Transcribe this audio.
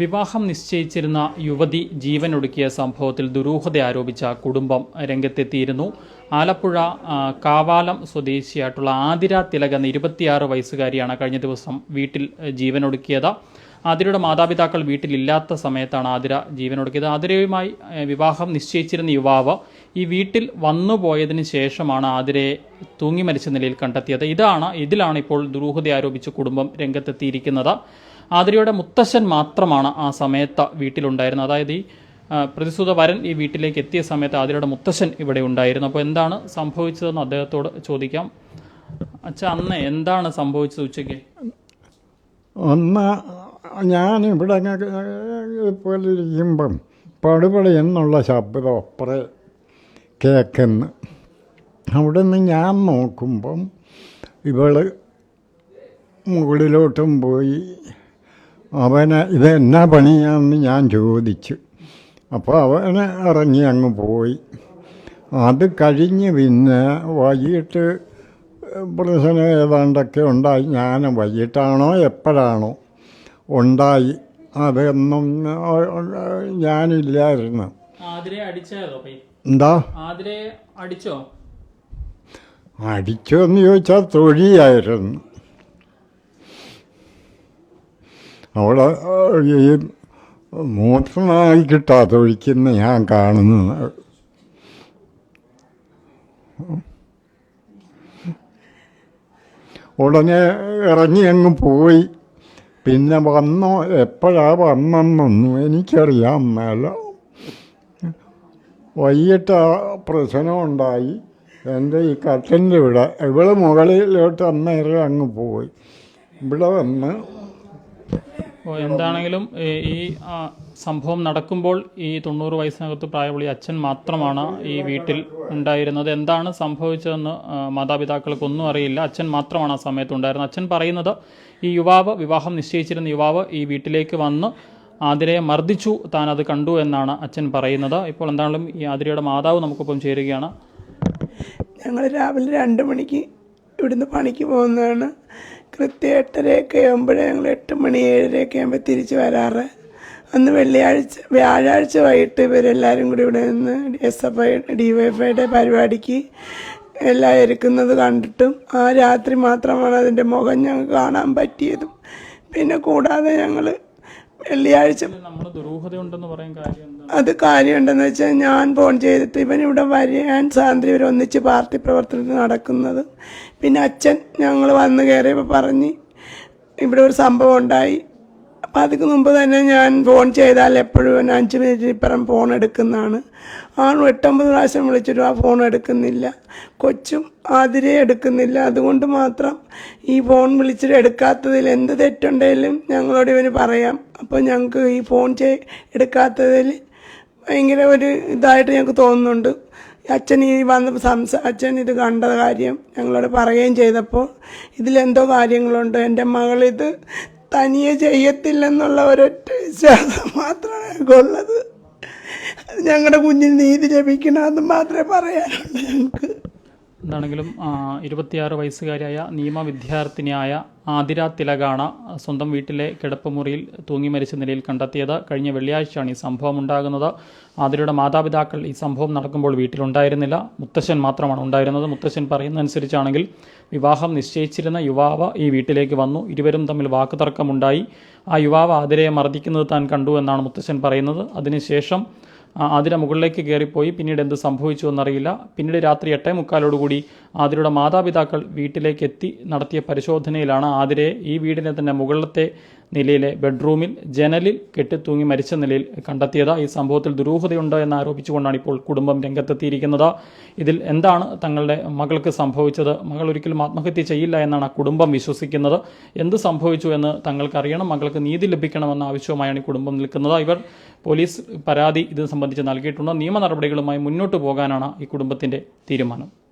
വിവാഹം നിശ്ചയിച്ചിരുന്ന യുവതി ജീവനൊടുക്കിയ സംഭവത്തിൽ ദുരൂഹത ആരോപിച്ച കുടുംബം രംഗത്തെത്തിയിരുന്നു. ആലപ്പുഴ കാവാലം സ്വദേശിയായിട്ടുള്ള ആതിര തിലക് എന്ന ഇരുപത്തിയാറ് വയസ്സുകാരിയാണ് കഴിഞ്ഞ ദിവസം വീട്ടിൽ ജീവനൊടുക്കിയത്. ആതിരയുടെ മാതാപിതാക്കൾ വീട്ടിലില്ലാത്ത സമയത്താണ് ആതിര ജീവനൊടുക്കിയത്. ആതിരയുമായി വിവാഹം നിശ്ചയിച്ചിരുന്ന യുവാവ് ഈ വീട്ടിൽ വന്നുപോയതിന് ശേഷമാണ് ആതിരയെ തൂങ്ങി മരിച്ച നിലയിൽ കണ്ടെത്തിയത്. ഇതാണ് ഇതിലാണ് ഇപ്പോൾ ദുരൂഹത ആരോപിച്ച് കുടുംബം രംഗത്തെത്തിയിരിക്കുന്നത്. ആതിരയുടെ മുത്തശ്ശൻ മാത്രമാണ് ആ സമയത്ത് വീട്ടിലുണ്ടായിരുന്നത്. അതായത് ഈ പ്രതിസുത വരൻ ഈ വീട്ടിലേക്ക് എത്തിയ സമയത്ത് ആതിരയുടെ മുത്തശ്ശൻ ഇവിടെ ഉണ്ടായിരുന്നു. അപ്പോൾ എന്താണ് സംഭവിച്ചതെന്ന് അദ്ദേഹത്തോട് ചോദിക്കാം. അച്ഛാ അന്ന് എന്താണ് സംഭവിച്ചത് ഉച്ചയ്ക്ക്? ഒന്ന് ഞാനിവിടെ പോലെ ഇരിക്കുമ്പം പടുപടി എന്നുള്ള ശബ്ദം അപ്പുറേ കേൾക്കുന്നു. അവിടെ നിന്ന് ഞാൻ നോക്കുമ്പം ഇവൾ മുകളിലോട്ടും പോയി അവനെ ഇത് എന്നാ പണിയാന്ന് ഞാൻ ചോദിച്ചു. അപ്പോൾ അവന് ഇറങ്ങി അങ്ങ് പോയി. അത് കഴിഞ്ഞ് പിന്നെ വൈകിട്ട് പ്രശ്നം ഏതാണ്ടൊക്കെ ഉണ്ടായി. ഞാൻ വൈകിട്ടാണോ എപ്പോഴാണോ ഉണ്ടായി. അതൊന്നും ഞാനില്ലായിരുന്നു. എന്താ? അടിച്ചോ അടിച്ചോ? എന്ന് ചോദിച്ചാൽ തൊഴിയായിരുന്നു. അവിടെ ഈ മൂത്രമായി കിട്ടാതെ ഒഴിക്കുന്ന ഞാൻ കാണുന്നു. ഉടനെ ഇറങ്ങി അങ്ങ് പോയി. പിന്നെ വന്നോ എപ്പോഴാ വന്നെന്നൊന്നും എനിക്കറിയാൻ മേല. വൈകിട്ട് ആ പ്രശ്നമുണ്ടായി എന്റെ ഈ കട്ടന്റെ ഇവിടെ ഇവിടെ മുകളിലോട്ട് അന്നേരം അങ്ങ് പോയി. ഇവിടെ വന്ന് ഓ, എന്താണെങ്കിലും ഈ സംഭവം നടക്കുമ്പോൾ ഈ തൊണ്ണൂറ് വയസ്സിനകത്ത് പ്രായമുള്ള അച്ഛൻ മാത്രമാണ് ഈ വീട്ടിൽ ഉണ്ടായിരുന്നത്. എന്താണ് സംഭവിച്ചതെന്ന് മാതാപിതാക്കൾക്കൊന്നും അറിയില്ല. അച്ഛൻ മാത്രമാണ് ആ സമയത്ത് ഉണ്ടായിരുന്നത്. അച്ഛൻ പറയുന്നത് ഈ യുവാവ് വിവാഹം നിശ്ചയിച്ചിരുന്ന യുവാവ് ഈ വീട്ടിലേക്ക് വന്ന് ആതിരയെ മർദ്ദിച്ചു. താൻ അത് കണ്ടു എന്നാണ് അച്ഛൻ പറയുന്നത്. ഇപ്പോൾ എന്താണെങ്കിലും ഈ ആതിരയുടെ മാതാവ് നമുക്കൊപ്പം ചേരുകയാണ്. ഞങ്ങൾ രാവിലെ രണ്ട് മണിക്ക് ഇവിടുന്ന് പണിക്ക് പോകുന്നതാണ്. കൃത്യം എട്ടരയൊക്കെ ആകുമ്പോഴേ ഞങ്ങൾ എട്ട് മണി ഏഴരയൊക്കെ ആകുമ്പോൾ തിരിച്ച് വരാറ്. അന്ന് വെള്ളിയാഴ്ച വ്യാഴാഴ്ച വൈകിട്ട് ഇവരെല്ലാവരും കൂടി ഇവിടെ നിന്ന് S F I D Y പരിപാടിക്ക് എല്ലാം ഒരുക്കുന്നത് കണ്ടിട്ടും ആ രാത്രി മാത്രമാണ് അതിന്റെ മുഖം ഞങ്ങൾക്ക് കാണാൻ പറ്റിയതും. പിന്നെ കൂടാതെ ഞങ്ങൾ വെള്ളിയാഴ്ച നമ്മൾ ദുരൂഹതയുണ്ടെന്ന് പറയാൻ കാര്യം അത് കാര്യമുണ്ടെന്ന് വെച്ചാൽ ഞാൻ ഫോൺ ചെയ്തിട്ട് ഇവൻ ഇവിടെ വരാൻ സാന്ദ്രി ഇവർ ഒന്നിച്ച് പാർട്ടി പ്രവർത്തനത്തിൽ നടക്കുന്നത്. പിന്നെ അച്ഛൻ ഞങ്ങൾ വന്ന് കയറിയപ്പോൾ പറഞ്ഞ് ഇവിടെ ഒരു സംഭവം ഉണ്ടായി. അപ്പം അതിന് മുമ്പ് തന്നെ ഞാൻ ഫോൺ ചെയ്താൽ എപ്പോഴും അഞ്ച് മിനിറ്റ് ഇപ്പുറം ഫോൺ എടുക്കുന്നതാണ്. ആൾ എട്ടൊമ്പത് പ്രാവശ്യം വിളിച്ചിട്ടും ആ ഫോൺ എടുക്കുന്നില്ല. കൊച്ചും ആതിരെ എടുക്കുന്നില്ല. അതുകൊണ്ട് മാത്രം ഈ ഫോൺ വിളിച്ചിട്ട് എടുക്കാത്തതിൽ എന്ത് തെറ്റുണ്ടെങ്കിലും ഞങ്ങളോട് ഇവന് പറയാം. അപ്പോൾ ഞങ്ങൾക്ക് ഈ ഫോൺ ചെയ് എടുക്കാത്തതിൽ ഭയങ്കര ഒരു ഇതായിട്ട് ഞങ്ങൾക്ക് തോന്നുന്നുണ്ട്. അച്ഛൻ ഈ വന്ന് സംസാ അച്ഛൻ ഇത് കണ്ട കാര്യം ഞങ്ങളോട് പറയുകയും ചെയ്തപ്പോൾ ഇതിലെന്തോ കാര്യങ്ങളുണ്ട്. എന്റെ മകളിത് തനിയെ ചെയ്യത്തില്ലെന്നുള്ള ഒരൊറ്റ വിശ്വാസം മാത്രമാണ് ഞങ്ങൾക്കുള്ളത് ഞങ്ങളുടെ കുഞ്ഞിന് നീതി ലഭിക്കണമെന്ന് മാത്രമേ പറയാനുള്ളൂ ഞങ്ങൾക്ക്. എന്താണെങ്കിലും ഇരുപത്തിയാറ് വയസ്സുകാരിയായ നിയമ വിദ്യാർത്ഥിനിയായ ആതിര തിലകാണ് സ്വന്തം വീട്ടിലെ കിടപ്പുമുറിയിൽ തൂങ്ങി മരിച്ച നിലയിൽ കണ്ടെത്തിയത്. കഴിഞ്ഞ വെള്ളിയാഴ്ചയാണ് ഈ സംഭവം ഉണ്ടാകുന്നത്. ആതിരയുടെ മാതാപിതാക്കൾ ഈ സംഭവം നടക്കുമ്പോൾ വീട്ടിലുണ്ടായിരുന്നില്ല. മുത്തശ്ശൻ മാത്രമാണ് ഉണ്ടായിരുന്നത്. മുത്തശ്ശൻ പറയുന്നതനുസരിച്ചാണെങ്കിൽ വിവാഹം നിശ്ചയിച്ചിരുന്ന യുവാവ് ഈ വീട്ടിലേക്ക് വന്നു. ഇരുവരും തമ്മിൽ വാക്കുതർക്കമുണ്ടായി. ആ യുവാവ് ആതിരയെ മർദ്ദിക്കുന്നത് താൻ കണ്ടു എന്നാണ് മുത്തശ്ശൻ പറയുന്നത്. അതിനുശേഷം ആതിര മുകളിലേക്ക് കയറിപ്പോയി. പിന്നീട് എന്ത് സംഭവിച്ചു എന്നറിയില്ല. പിന്നീട് രാത്രി എട്ടേ മുക്കാലോടുകൂടി ആതിരയുടെ മാതാപിതാക്കൾ വീട്ടിലേക്ക് എത്തി നടത്തിയ പരിശോധനയിലാണ് ആതിരയെ ഈ വീടിനെ തന്നെ മുകളിലത്തെ നിലയിലെ ബെഡ്റൂമിൽ ജനലിൽ കെട്ടിത്തൂങ്ങി മരിച്ച നിലയിൽ കണ്ടെത്തിയത്. ഈ സംഭവത്തിൽ ദുരൂഹതയുണ്ട് എന്ന് ആരോപിച്ചുകൊണ്ടാണ് ഇപ്പോൾ കുടുംബം രംഗത്തെത്തിയിരിക്കുന്നത്. ഇതിൽ എന്താണ് തങ്ങളുടെ മകൾക്ക് സംഭവിച്ചത്? മകൾ ഒരിക്കലും ആത്മഹത്യ ചെയ്യില്ല എന്നാണ് കുടുംബം വിശ്വസിക്കുന്നത്. എന്ത് സംഭവിച്ചു എന്ന് തങ്ങൾക്ക് അറിയണം മകൾക്ക് നീതി ലഭിക്കണമെന്ന ആവശ്യവുമായാണ് ഈ കുടുംബം നിൽക്കുന്നത്. ഇവർ പോലീസ് പരാതി ഇത് സംബന്ധിച്ച് നൽകിയിട്ടുണ്ട്. നിയമ നടപടികളുമായി മുന്നോട്ട് പോകാനാണ് ഈ കുടുംബത്തിന്റെ തീരുമാനം.